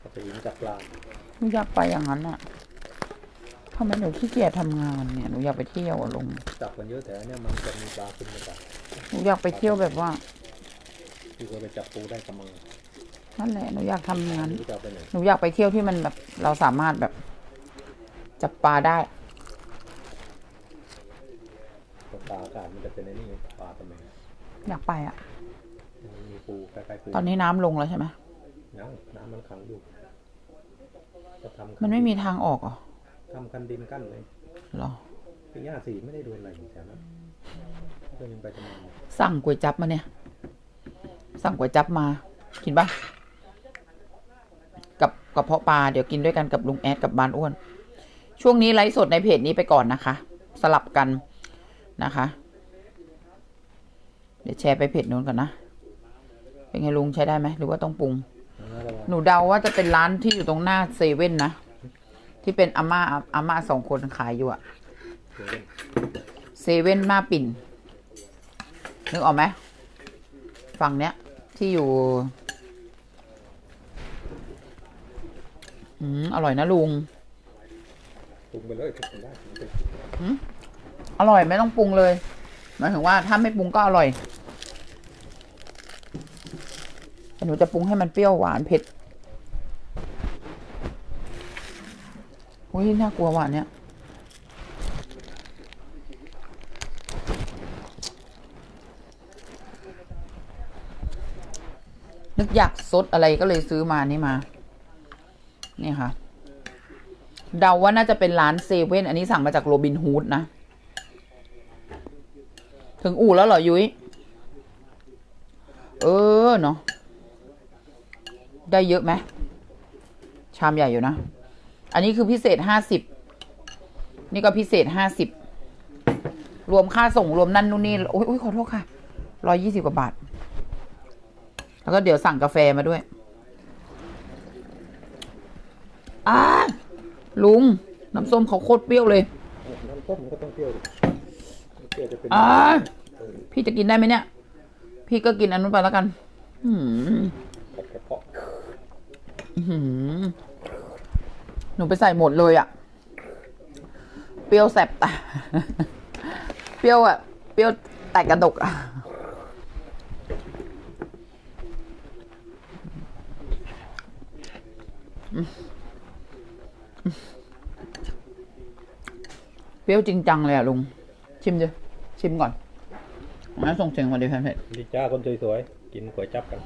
ก็ไปยิงจับปลาหนูอยากไปอย่างนั้นอะทำไมหนูขี้เกียจทำงานเนี่ยหนูอยากไปเที่ยวอะลุงจับกันเยอะแต่อันเนี่ยมันจะมีปลาขึ้นมาจากหนูอยากไปเที่ยวแบบว่า ที่เคยไปจับปูได้กำมังนั่นแหละหนูอยากทำงานไม่รู้จะเอาไปไหนหนูอยากไปเที่ยวที่มันแบบ เราสามารถแบบ จับปลาได้ตกปลาอากาศมันจะเป็นไอ้นี่ปลาทำไม อยากไปอะมันมี ปูใกล้ๆปูตอนนี้น้ำลงแล้วใช่ไหมน้ำน้ำมันขังอยู่ก็ทำมันไม่มีทางออกเหรอทำคันดินกั้นเลยเหรอพี่ย่าสีไม่ได้โดนอะไรแถวนั้นก็ยังไปทำงานสั่งก๋วยจับมาเนี่ย สั่งก๋วยจับมา กินปะกับกับเพาะปลาเดี๋ยวกินด้วยกันกับลุงแอดกับบานอ้วน ช่วงนี้ไลฟ์สดในเพจนี้ไปก่อนนะคะ สลับกันนะคะ เดี๋ยวแชร์ไปเพจนู้นก่อนนะ เป็นไงลุงใช้ได้ไหมหรือว่าต้องปรุงแล้วก็ว่าหนูเดาว่าจะเป็นร้านที่อยู่ตรงหน้าเซเว่นนะ ที่เป็นอาม่าอาม่าสองคนขายอยู่อะเดี๋ยวเล่นเซเว่นหน้าปิ่นนึกออกไหมฝั่งเนี้ย ที่อยู่ อืมอร่อยนะลุงปรุงไปเลยปรุงได้ปรุงไปอร่อยไม่ต้องปรุงเลยหมายถึงว่าถ้าไม่ปรุงก็อร่อยแต่ หนูจะปรุงให้มันเปรี้ยวหวานเผ็ดอุ้ยน่ากลัวหวานเนี่ยนึกอยากซดอะไรก็เลยซื้อมานี่มา นี่ค่ะ เดาว่าน่าจะเป็นร้านเซเว่นอันนี้สั่งมาจากโรบินฮูดนะ ถึงอู่แล้วเหรอยุ้ย เออเนาะ ได้เยอะไหมชามใหญ่อยู่นะ อันนี้คือพิเศษห้าสิบนี่ก็พิเศษห้าสิบรวมค่าส่งรวมนั่นนู่นนี่โอ้ยโอ้ยขอโทษค่ะร้อยยี่สิบกว่าบาท แล้วก็เดี๋ยวสั่งกาแฟมาด้วยอ้าลุง น้ำส้มเขาโคตรเปรี้ยวเลย น้ำส้มมันก็ต้องเปรี้ยวดิเปรี้ยวจะเป็นอ่าพี่จะกินได้ไหมเนี่ย พี่ก็กินอันนู้นไปแล้วกัน อืม ผัดกระเพาะ อื้อ หนูไปใส่หมดเลยอะ่ะ เปรี้ยวแสบตาเปรี้ยวอะ่ะ เปรี้ยวแตกกระดกอะ่ะเปรี้ยวจริงจังเลยอะลุง ชิมดิชิมก่อนงั้นส่งเสียงมาดิแฟนเพจดีจ้าคนสวยๆ กินก๋วยจับกัน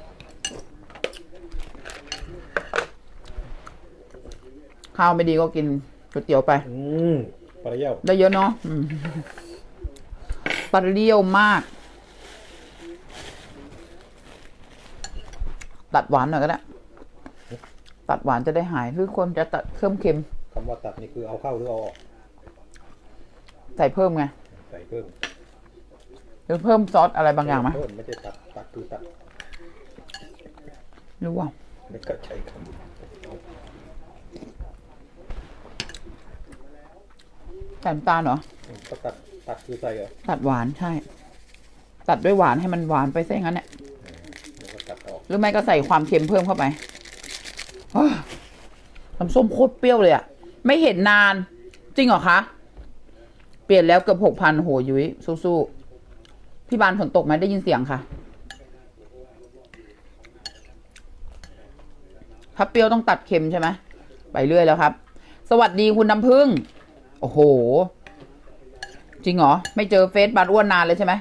ข้าวไม่ดีก็กินก๋วยเตี๋ยวไป อืมปลาเยี่ยวได้เยอะเนาะอืมปลาเลี้ยวมาก ตัดหวานหน่อยก็ได้ ตัดหวานจะได้หายคือคนจะตัดเพิ่มเค็ม คำว่าตัดนี่คือเอาเข้าหรือเอาออกใส่เพิ่มไง ใส่เพิ่มหรือเพิ่มซอสอะไรบางอย่างไหมเพิ่มไม่ใช่ตัดตัดคือตัดรู้ว่าไม่ก็ใช้ค ใส่น้ำตาลเหรอำก็ตัดตัดคือใส่เหรอตัดหวานใช่ ตัดด้วยหวานให้มันหวานไปซะอย่างนั้นเนี่ยแล้วก็ตัดออกหรือไม่ก็ใส่ความเค็มเพิ่มเข้าไปอ้าวน้ำส้มโคตรเปรี้ยวเลยอะไม่เห็นนาน จริงเหรอคะ เปลี่ยนแล้วเกือบหกพันโหยุ้ยสู้ๆพี่บานฝนตกไหมได้ยินเสียงค่ะ ถ้าเปรี้ยวต้องตัดเค็มใช่ไหมไปเรื่อยแล้วครับ สวัสดีคุณน้ำพึ่ง โอ้โห จริงเหรอ ไม่เจอเฟซบานอ้วนนานเลยใช่ไหม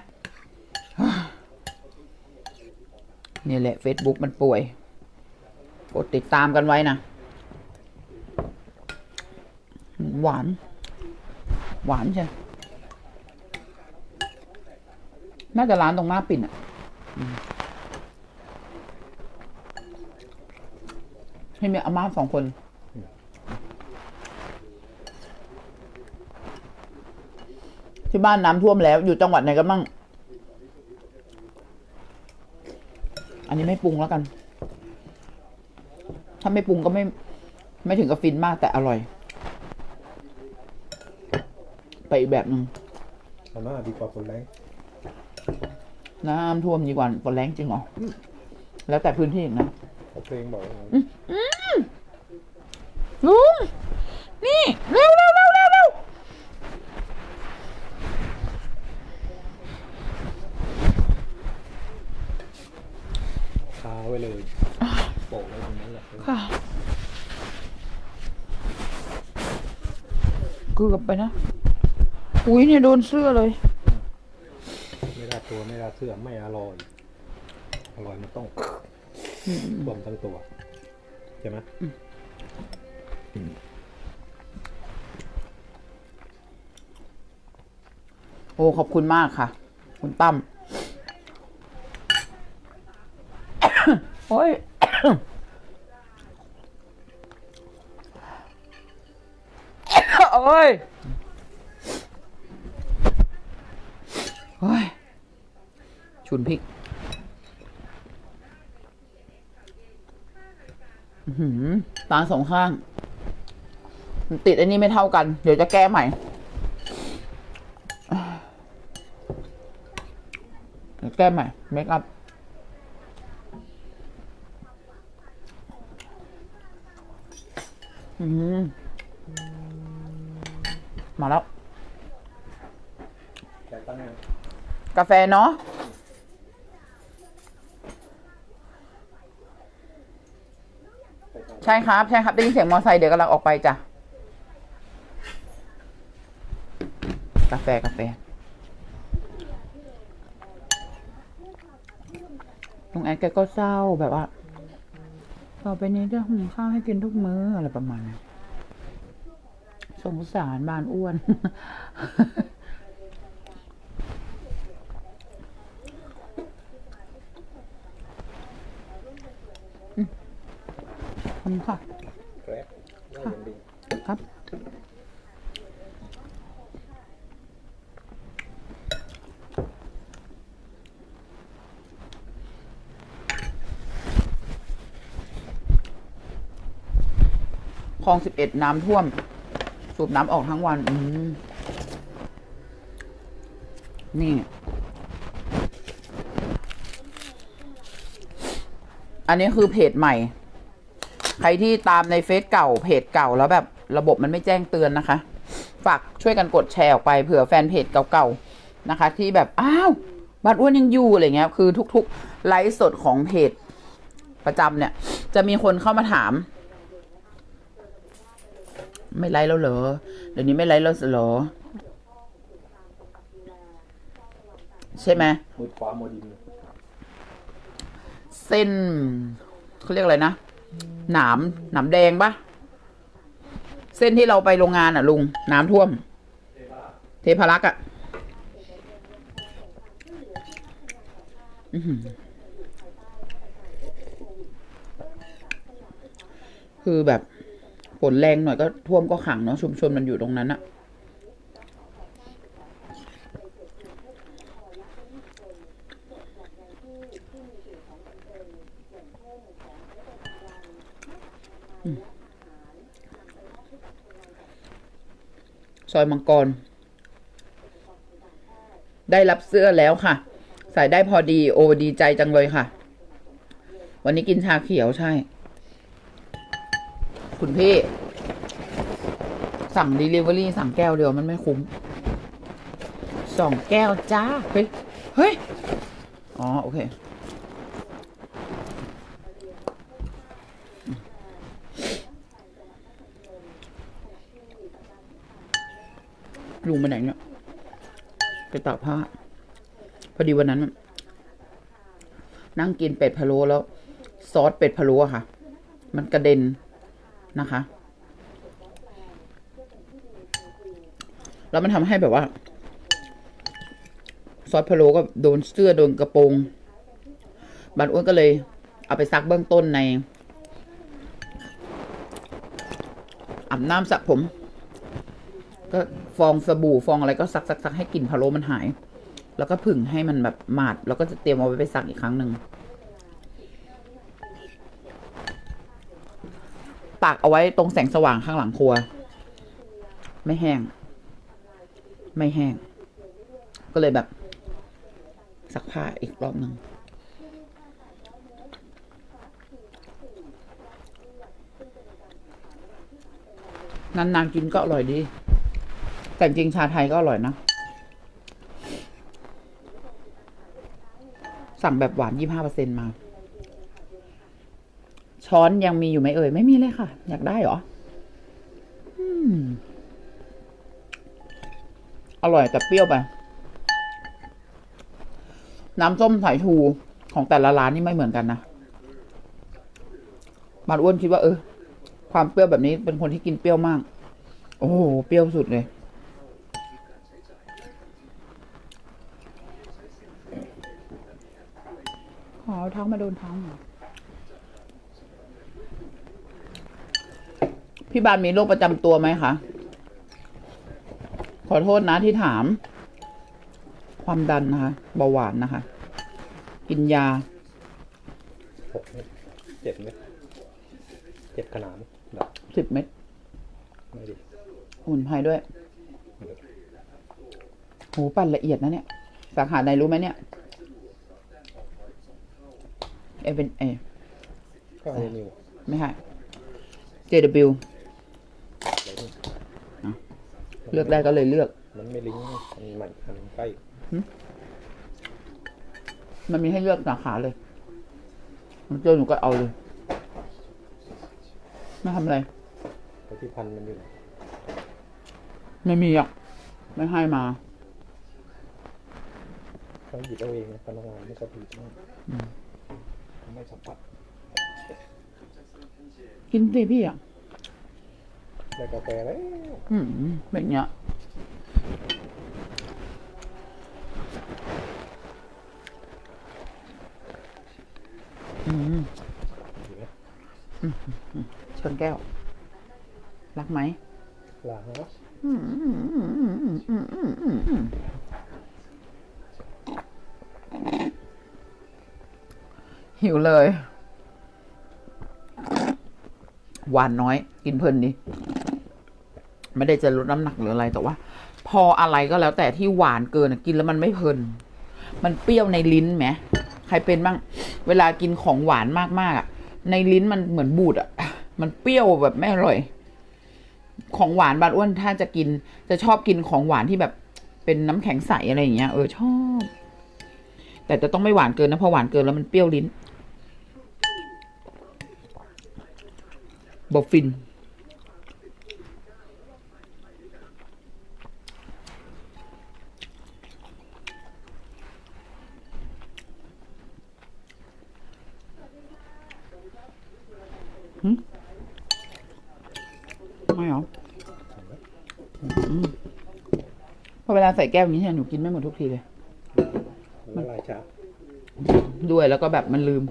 นี่แหละ Facebook มันป่วย กดติดตามกันไว้นะ หวาน หวานใช่ น่าจะร้านตรงหน้าปิ่นอะให้เมียอาม่าสองคน ที่บ้านน้ำท่วมแล้ว อยู่จังหวัดไหนกันมั่งอันนี้ไม่ปรุงแล้วกัน ถ้าไม่ปรุงก็ไม่ ไม่ถึงกับฟินมากแต่อร่อย ไปอีกแบบหนึ่งเอาหน้าดีกว่าคนแรงน้ำท่วมดีกว่าฝนแรงจริงเหรอ แล้วแต่พื้นที่อีกนะเขาเพลงบอกว่าลุง นี่ เร็วเร็วเร็วเร็วเร็ว คาไว้เลยโปะไว้ตรงนั้นแหละ ค่ะ เกือบไปนะ อุ้ยเนี่ยโดนเสื้อเลย ไม่ได้ตัวไม่ได้เสื้อไม่อร่อย อร่อยมันต้องรวมทั้งตัว ใช่ไหมโอ้ ขอบคุณมากค่ะ คุณตั้มโอ้ย อ้ยโอ้ย ชุนพริกหือตาสองข้าง ติดอันนี้ไม่เท่ากัน เดี๋ยวจะแก้ใหม่แก้ใหม่ เมคอัพอืม มาแล้วแต่ตั้งไงกาแฟเนาะใช่ครับ ใช่ครับ ได้ยินเสียงมอเตอร์ไซค์เดี๋ยวกำลังออกไปจ้ะ กาแฟกาแฟลุงแอดแกก็เศร้าแบบว่า ต่อไปนี้จะหุงข้าวให้กินทุกมื้ออะไรประมาณนั้น สงสารบ้านอ้วน ขอบคุณค่ะ แกร็บได้ย่างดีครับ คลองสิบเอ็ดน้ำท่วม สูบน้ำออกทั้งวัน อืม นี่ อันนี้คือเพจใหม่ ใครที่ตามในเฟซเก่า เพจเก่าแล้วแบบ ระบบมันไม่แจ้งเตือนนะคะ ฝากช่วยกันกดแชร์ออกไปเผื่อแฟนเพจเก่าๆนะคะ ที่แบบ อ้าวบัตรอ้วนยังอยู่อะไรเงี้ย คือทุกๆ ไลฟ์สดของเพจประจำเนี่ย จะมีคนเข้ามาถาม ไม่ไลฟ์แล้วเหรอ เดี๋ยวนี้ไม่ไลฟ์แล้วเหรอ ใช่ไหมมือขวามือดินเส้นเขาเรียกอะไรนะ หนาม หนามแดงปะเส้นที่เราไปโรงงานอะ ลุง น้ำท่วม เทพารักษ์อะอื้อหือคือแบบ ฝนแรงหน่อยก็ท่วมก็ขังเนาะชุมชนมันอยู่ตรงนั้นอะซอยมังกร ได้รับเสื้อแล้วค่ะ ใส่ได้พอดี โอ้ดีใจจังเลยค่ะ วันนี้กินชาเขียวใช่ คุณพี่ สั่ง Delivery สั่งแก้วเดียวมันไม่คุ้มสองแก้วจ้า เฮ้ย เฮ้ย อ๋อ โอเค ลุงไปไหนเนี่ยไปตากผ้า พอดีวันนั้น นั่งกินเป็ดพะโล้แล้ว ซอสเป็ดพะโล้ค่ะ มันกระเด็น นะคะ แล้วมันทำให้แบบว่า ซอสพะโล้ก็โดนเสื้อโดนกระโปรงบันอ้วนก็เลย เอาไปซักเบื้องต้นในอาบน้ำสระผม ก็ฟองสบู่ฟองอะไรก็ซักซักซักให้กลิ่นพะโล้มันหาย แล้วก็ผึ่งให้มันแบบหมาด แล้วก็จะเตรียมเอาไว้ไปซักอีกครั้งหนึ่ง ตากเอาไว้ตรงแสงสว่างข้างหลังครัว ไม่แห้ง ไม่แห้ง ก็เลยแบบซักผ้าอีกรอบหนึ่งนานๆกินก็อร่อยดี แต่จริงชาไทยก็อร่อยนะ สั่งแบบหวานยี่ห้าเปอร์เซ็นมา ช้อนยังมีอยู่ไหมเอ่ย ไม่มีเลยค่ะ อยากได้เหรออร่อยแต่เปรี้ยวไป น้ำส้มสายชูของแต่ละร้านนี่ไม่เหมือนกันนะบานอ้วนคิดว่าเออ ความเปรี้ยวแบบนี้เป็นคนที่กินเปรี้ยวมาก โอ้โห เปรี้ยวสุดเลยขอเท้ามาโดนเท้าหน่อ พี่บานมีโรคประจำตัวไหมคะ ขอโทษนะที่ถาม ความดันนะคะเบาหวานนะคะ กินยาหกเม็ดเจ็ดเม็ดเจ็ดขนาดแบบสิบเม็ดไม่ดีสมุนไพรด้วยโหปั่นละเอียดนะเนี่ย สาขาไหนรู้ไหมเนี่ย เอเป็นเอก็เอานิวไม่ใช่ JW อะไรนี่ เลือกได้ก็เลยเลือก มันไม่ลิงก์มันใหม่มันใกล้มันมีให้เลือกสาขาเลยมันเจอหนูก็เอาเลยไม่ทำอะไรแต่ที่พันมันอยู่ไหนไม่มีอะไม่ให้มาเขาหยิบเอาเองนะพนักงานไม่ชอบหยิบมากไม่สัมผัสกินสิพี่อะ ได้กาแฟแล้วอืมแบบเนี้ยอืมเห็นไหมชนแก้ว รักไหมลาฮะอืมอืมอืมอืมอืมอืมอืมอืมอืมหิวเลย หวานน้อย กินเพลินดิ ไม่ได้จะลดน้ำหนักหรืออะไรแต่ว่า พออะไรก็แล้วแต่ที่หวานเกินกินแล้วมันไม่เพลิน มันเปรี้ยวในลิ้นไหมใครเป็นบ้าง เวลากินของหวานมากๆอะ ในลิ้นมันเหมือนบูดอะ มันเปรี้ยวแบบไม่อร่อย ของหวานบานอ้วนถ้าจะกิน จะชอบกินของหวานที่แบบเป็นน้ำแข็งใสอะไรอย่างเงี้ยเออชอบ แต่จะต้องไม่หวานเกินนะเพราะหวานเกินแล้วมันเปรี้ยวลิ้นบอฟิน ไม่เหรออืมพอเวลาใส่แก้วอย่างนี้เนี่ยหนูกินไม่หมดทุกทีเลยละลายช้าด้วยแล้วก็แบบมันลืม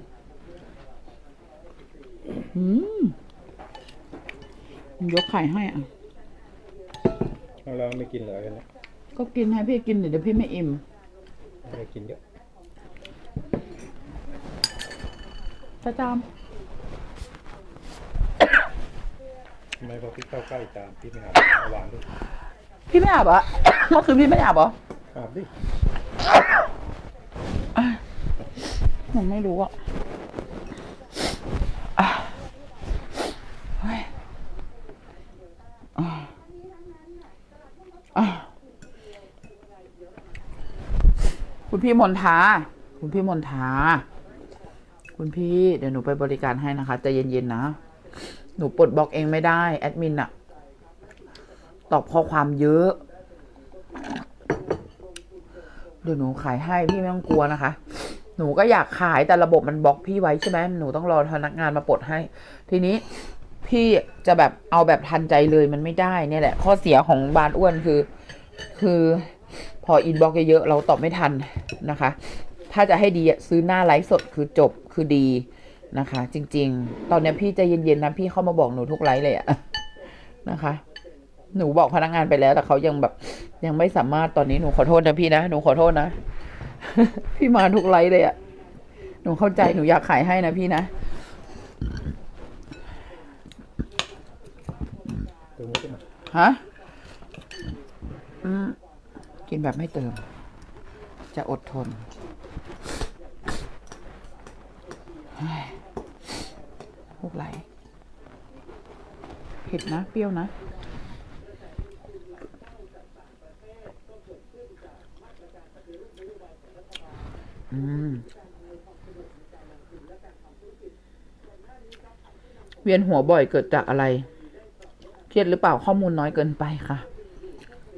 อืมยกไข่ให้อะ เอาแล้วไม่กินเลยกันนะก็กินให้พี่กินเดี๋ยวพี่ไม่อิ่ม ไม่กินเยอะ ประจาม ทำไมพอพี่เข้าใกล้จานพี่ไม่อาบเอาวางด้วยพี่ไม่อาบเหรอะ เมื่อคืนพี่ไม่อาบเหรออาบดิผมไม่รู้อะอะเฮ้ยอะอะคุณพี่มนทาคุณพี่มนทาคุณพี่เดี๋ยวหนูไปบริการให้นะคะใจเย็นๆนะ หนูปลดบล็อกเองไม่ได้ แอดมินอะตอบข้อความเยอะ เดี๋ยวหนูขายให้พี่ไม่ต้องกลัวนะคะ หนูก็อยากขายแต่ระบบมันบล็อกพี่ไว้ใช่ไหมหนูต้องรอพนักงานมาปลดให้ ทีนี้พี่จะแบบเอาแบบทันใจเลยมันไม่ได้เนี่ยแหละ ข้อเสียของบานอ้วนคือ คือพออินบ็อกเยอะๆเราตอบไม่ทันนะคะ ถ้าจะให้ดีซื้อหน้าไลฟ์สดคือจบคือดี นะคะ จริง ๆ ตอนนี้พี่ใจเย็นๆนะพี่เข้ามาบอกหนูทุกไลฟ์เลยอะนะคะ หนูบอกพนักงานไปแล้ว แต่เขายังแบบ ยังไม่สามารถตอนนี้หนูขอโทษนะพี่นะหนูขอโทษนะพี่มาทุกไลฟ์เลยอะหนูเข้าใจหนูอยากขายให้นะพี่นะฮะอืมกินแบบไม่เติม จะอดทน เฮ้ย พวกไหลเผ็ดนะ เปรี้ยวนะ อืม เวียนหัวบ่อยเกิดจากอะไร เครียดหรือเปล่าข้อมูลน้อยเกินไปค่ะ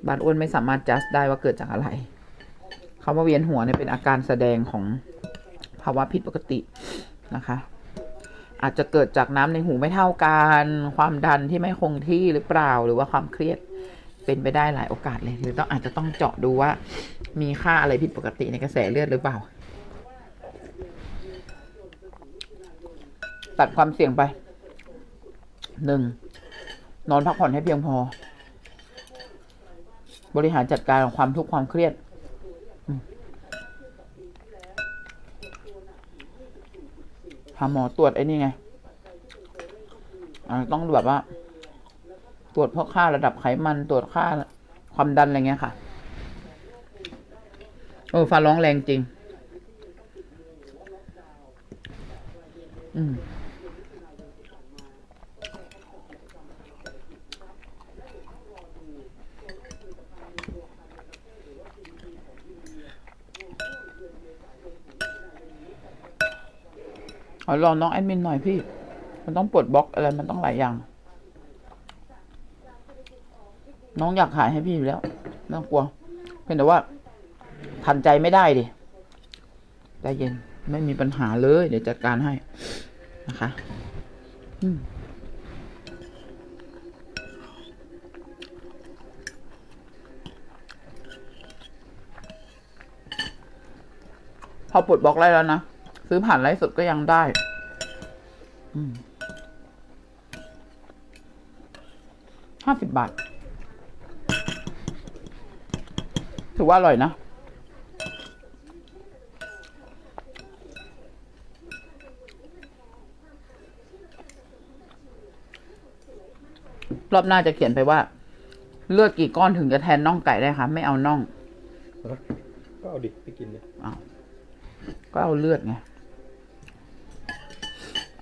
บานอ้วนไม่สามารถจัดได้ว่าเกิดจากอะไรคำว่าเวียนหัวเนี่ยเป็นอาการแสดงของภาวะผิดปกตินะคะ อาจจะเกิดจากน้ำในหูไม่เท่ากัน ความดันที่ไม่คงที่หรือเปล่า หรือว่าความเครียดเป็นไปได้หลายโอกาสเลย หรือต้องอาจจะต้องเจาะดูว่า มีค่าอะไรผิดปกติในกระแสเลือดหรือเปล่า ตัดความเสี่ยงไปหนึ่งนอนพักผ่อนให้เพียงพอ บริหารจัดการความทุกข์ความเครียดาหมอตรวจไอ้นี่ไงต้องแบบว่า ตรวจพวกค่าระดับไขมันตรวจค่าความดันอะไรเงี้ยค่ะโอ้ฟ้าร้องแรงจริง อืม อลองน้องแอดมินหน่อยพี่ มันต้องปลดบล็อกอะไรมันต้องหลายอย่าง น้องอยากขายให้พี่อยู่แล้วไม่ต้องกลัวเพียงแต่ว่า ทันใจไม่ได้ดิใจเย็นไม่มีปัญหาเลย เดี๋ยวจัดการให้นะคะอืมพอปลดบล็อกได้แล้วนะ ซื้อผ่านไลฟ์สดก็ยังได้ห้าสิบบาท ถือว่าอร่อยนะรอบหน้าจะเขียนไปว่า เลือดกี่ก้อนถึงจะแทนน่องไก่ได้คะไม่เอาน่อง ก็เอาดิไปกินเลยก็เอาเลือดไง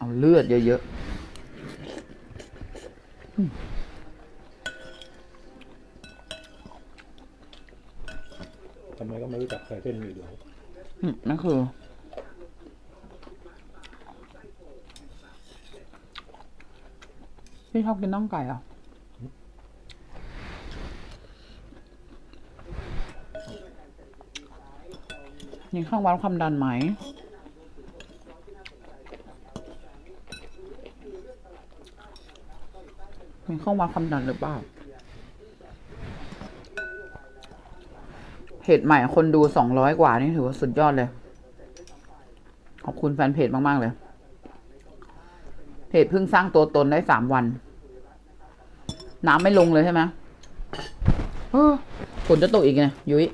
เอาเลือดเยอะทำไมก็ไม่รู้จักใครเส้นหมี่เหลืองๆอืมนั่นคือพี่ชอบกินน่องไก่เหรอะมีเครื่องวัดความดันไหม มีเครื่องวัดความดันหรือเปล่าเพจใหม่คนดูสองร้อยกว่านี่ถือว่าสุดยอดเลย ขอบคุณแฟนเพจมาก ๆ เลย เพจเพิ่งสร้างตัวตนได้สามวัน น้ำไม่ลงเลยใช่ไหมเออฝนจะตกอีกไงยุ้ย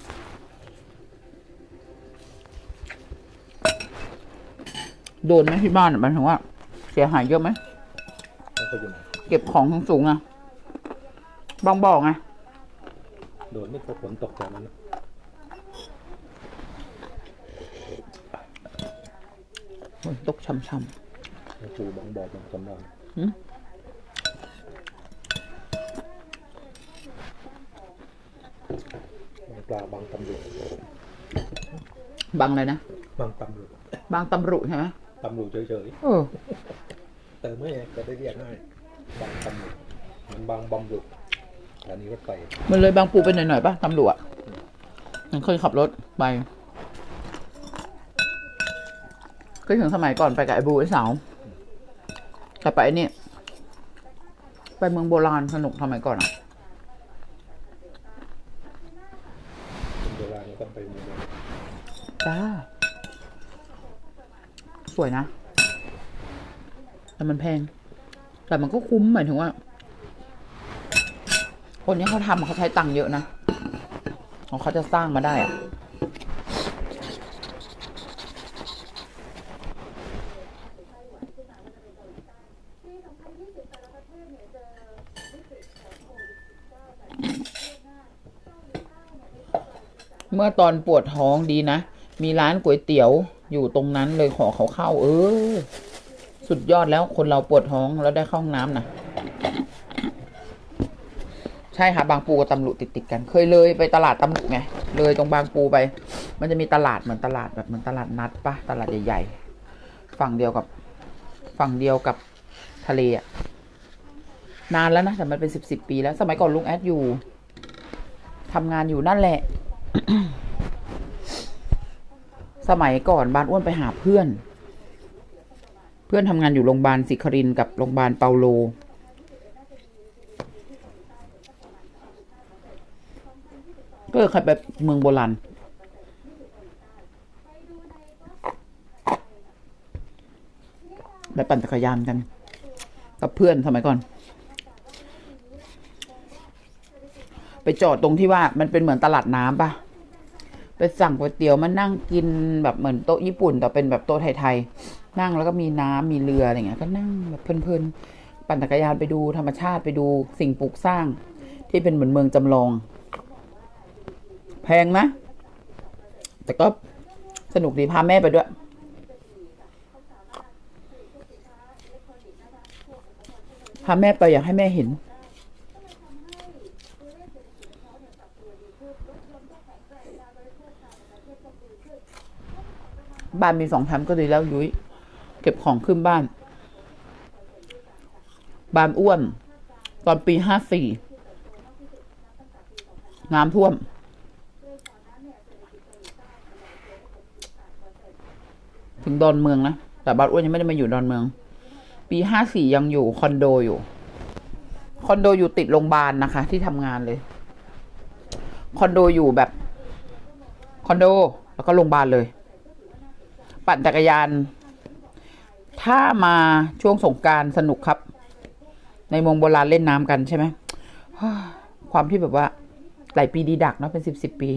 โดนไหมที่บ้านอะหมายถึงว่า เสียหายเยอะไหม แล้วก็อยู่ไหนเก็บของสูงๆอะบางบอกไงโดนไม่พอฝนตกจากนั้นนะฝนตกช่ำแล้วปูบางบอกบางสำราญๆหืม บางปลาบางตำรวจบางเลยนะ บางตำรวจบางตำรุใช่ไหมตำรวจเฉยเออๆแต่ไม่จะได้เรียกง่าย บางตำรวจมันบางบำรุษสถานีรถไฟมันเลยบางปูไปหน่อยๆป่ะตำรวจมันเคยขับรถไปเคยถึงสมัยก่อนไปกับไอ้บูไอ้สาวแต่ไปไอ้นี่ไปเมืองโบราณสนุกสมัยก่อนอะเป็นโบราณก็ต้องไปเมืองจ้าสวยนะ แต่มันแพง แต่มันก็คุ้มหมายถึงว่า คนนี้เขาทำเขาใช้ตังค์เยอะนะของเขาจะสร้างมาได้อะเมื่อตอนปวดท้องดีนะ มีร้านก๋วยเตี๋ยวอยู่ตรงนั้นเลยขอเขาเข้า เออ สุดยอดแล้วคนเราปวดท้องแล้วได้เข้าห้องน้ำนะใช่ค่ะบางปูกับตำลุติดติดกัน เคยเลยไปตลาดตำลุไง เลยตรงบางปูไป มันจะมีตลาดเหมือนตลาดแบบเหมือนตลาดนัดปะตลาดใหญ่ๆฝั่งเดียวกับฝั่งเดียวกับทะเลอะนานแล้วนะแต่มันเป็นสิบสิบปีแล้ว สมัยก่อนลุงแอดอยู่ทำงานอยู่นั่นแหละ สมัยก่อนบ้านอ้วนไปหาเพื่อน พื่อนทำงานอยู่โรงพยาบาลศิครินกับโรงพยาบาลเปาโล ก็เลยเคยไปเมืองโบราณไปปั่นจักรยานกัน กับเพื่อนสมัยก่อน ไปจอดตรงที่ว่ามันเป็นเหมือนตลาดน้ำปะไปสั่งก๋วยเตี๋ยวมานั่งกินแบบเหมือนโต๊ะญี่ปุ่นแต่เป็นแบบโต๊ะไทยๆ นั่งแล้วก็มีน้ำมีเรืออะไรเงี้ยก็นั่งแบบเพลินๆปั่นจักรยานไปดูธรรมชาติไปดูสิ่งปลูกสร้าง ที่เป็นเหมือนเมืองจำลอง แพงนะ แต่ก็สนุกดีพาแม่ไปด้วยพาแม่ไปอยากให้แม่เห็น บ้านมีสองชั้นก็ดีแล้วยุ้ย เก็บของขึ้นบ้านบ้านอ้วน ตอนปีห้าสี่น้ำท่วม ถึงดอนเมืองนะ แต่บ้านอ้วนยังไม่ได้มาอยู่ดอนเมือง ปีห้าสี่ยังอยู่คอนโดอยู่ คอนโดอยู่ติดโรงพยาบาลนะคะ ที่ทำงานเลย คอนโดอยู่แบบ คอนโด แล้วก็โรงพยาบาลเลย ปั่นจักรยาน ถ้ามาช่วงสงการสนุกครับ ในเมืองโบราณเล่นน้ำกันใช่ไหมความที่แบบว่าหลายปีดีดักเนาะเป็นสิบสิบปี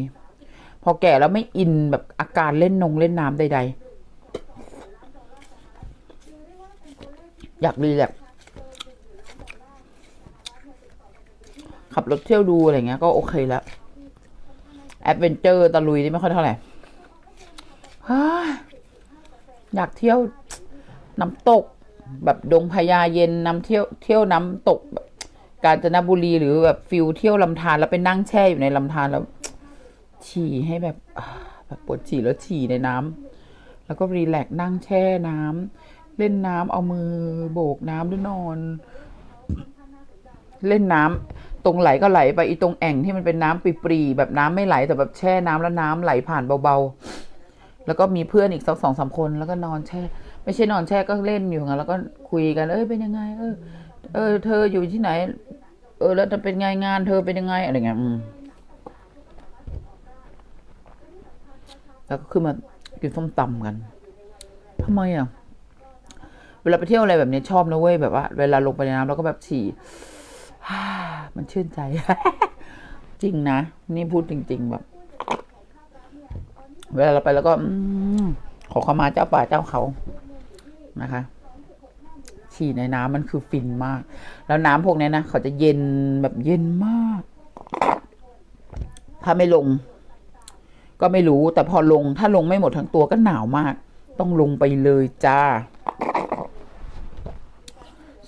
พอแก่แล้วไม่อินแบบอาการเล่นนงเล่นน้ำใด ๆ อยากรีแลกขับรถเที่ยวดูอะไรเงี้ยก็โอเคแล้วแอดเวนเจอร์ตะลุยนี่ไม่ค่อยเท่าไหร่อยากเที่ยว น้ำตก แบบดงพญาเย็นน้ำเที่ยวเที่ยวน้ำตกแบบกาญจนบุรีหรือแบบฟิลเที่ยวลำธารแล้วไปนั่งแช่อยู่ในลำธารแล้ว ฉี่ให้แบบแบบปวดฉี่แล้วฉี่ในน้ำแล้วก็รีแลกซ์นั่งแช่น้ำเล่นน้ำเอามือโบกน้ำแล้วนอน เล่นน้ำตรงไหลก็ไหลไปอีตรงแอ่งที่มันเป็นน้ำปรีๆแบบน้ำไม่ไหลแต่แบบแช่น้ำแล้วน้ำไหลผ่านเบาๆแล้วก็มีเพื่อนอีกสักสองสามคนแล้วก็นอนแช่ ไม่ใช่นอนแช่ก็เล่นอยู่งั้นแล้วก็คุยกัน เอ้ยเป็นยังไง เออ เออ เธออยู่ที่ไหน เออ แล้วจะเป็นไงงาน เธอเป็นยังไงอะไรเงี้ยแล้วก็ขึ้นมากินส้มตำกันทำไมอะ เวลาไปเที่ยวอะไรแบบนี้ชอบนะเว้ยแบบว่า เวลาลงไปในน้ำแล้วก็แบบฉี่มันชื่นใจ จริงนะ นี่พูดจริง ๆ แบบ เวลาเราไปแล้วก็อขอเข้ามาเจ้าป่าเจ้าเขา นะคะ ฉี่ในน้ำมันคือฟินมาก แล้วน้ำพวกนี้นะเขาจะเย็นแบบเย็นมาก ถ้าไม่ลง ก็ไม่รู้แต่พอลง ถ้าลงไม่หมดทั้งตัวก็หนาวมาก ต้องลงไปเลยจ้า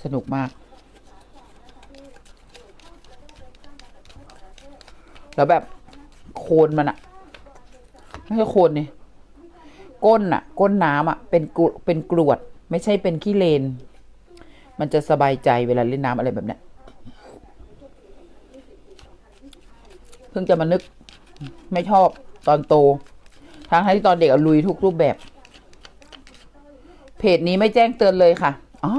สนุกมากแล้วแบบโคนมันอะไม่ใช่โคนนี่ก้นอะก้นน้ำอะเป็นกรเป็นกรวด ไม่ใช่เป็นขี้เลน มันจะสบายใจเวลาเล่นน้ำอะไรแบบเนี้ยเพิ่งจะมานึกไม่ชอบตอนโต ทั้งที่ตอนเด็กอะลุยทุกรูปแบบ เพจนี้ไม่แจ้งเตือนเลยค่ะ อ๋อ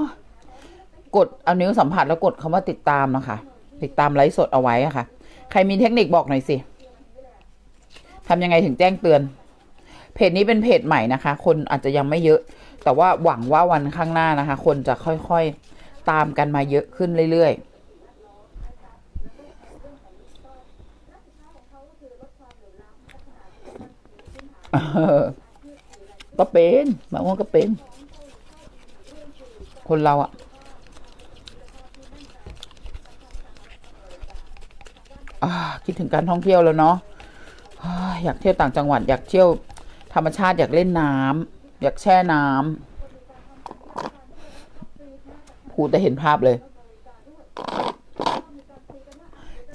กดเอานิ้วสัมผัสแล้วกดคำว่าติดตามนะคะ ติดตามไลฟ์สดเอาไว้อะค่ะ ใครมีเทคนิคบอกหน่อยสิทำยังไงถึงแจ้งเตือน เพจนี้เป็นเพจใหม่นะคะ คนอาจจะยังไม่เยอะ แต่ว่าหวังว่าวันข้างหน้านะคะ คนจะค่อยๆตามกันมาเยอะขึ้นเรื่อยๆก็เป็นบางคนก็เป็น คนเราอะคิดถึงการท่องเที่ยวแล้วเนาะอยากเที่ยวต่างจังหวัด อยากเที่ยวธรรมชาติอยากเล่นน้ อยากแช่น้ำพูดแต่เห็นภาพเลย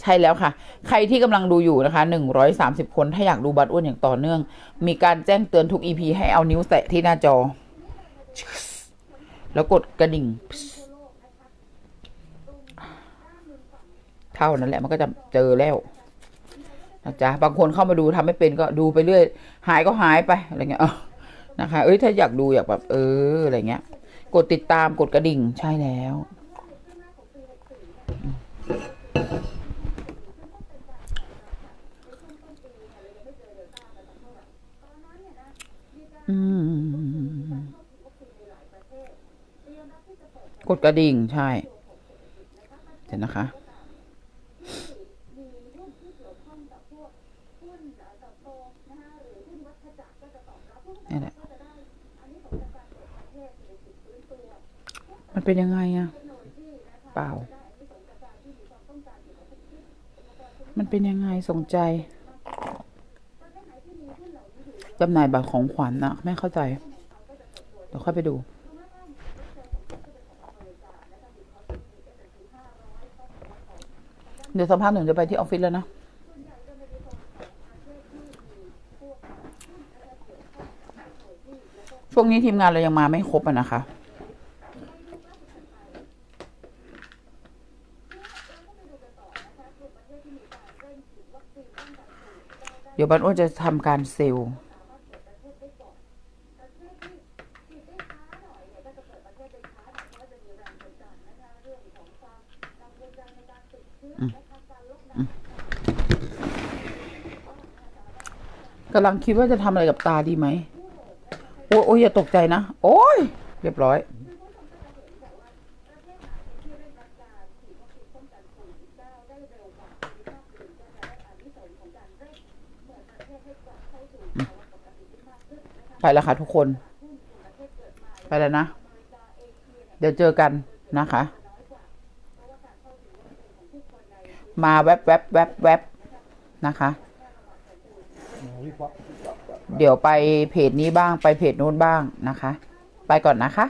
ใช่แล้วค่ะ ใครที่กำลังดูอยู่นะคะหนึ่งร้อยสามสิบคน ถ้าอยากดูบัตรอ้วนอย่างต่อเนื่อง มีการแจ้งเตือนทุก EP ให้เอานิ้วแตะที่หน้าจอ แล้วกดกระดิ่ง เท่านั้นแหละมันก็จะเจอแล้วนะจ๊ะบางคนเข้ามาดูทำไม่เป็นก็ดูไปเรื่อย หายก็หายไปอะไรเงี้ย นะคะ เอ้ยถ้าอยากดูอยากแบบ เอออะไรเงี้ย กดติดตามกดกระดิ่งใช่แล้วอืมกดกระดิ่งใช่ เดี๋ยวนะคะนี่แหละ มัน เป็นยังไงอะเปล่า มันเป็นยังไงสนใจจำหน่ายบัตรของขวัญนะไม่เข้าใจ เดี๋ยวค่อยไปดู เดี๋ยวสักพักหนึ่งจะไปที่ออฟฟิศแล้วนะ ช่วงนี้ทีมงานเรายังมาไม่ครบอะนะคะ เดี๋ยวบันอ้วนจะทำการเซลล์กำลังคิดว่าจะทำอะไรกับตาดีไหม โอ้ยโอ้ยอย่าตกใจนะ โอ้ย เรียบร้อย ไปแล้วค่ะทุกคน ไปแล้วนะ เดี๋ยวเจอกันนะคะ มาแวบแวบแวบแวบนะคะ เดี๋ยวไปเพจนี้บ้างไปเพจนู้นบ้างนะคะ ไปก่อนนะคะ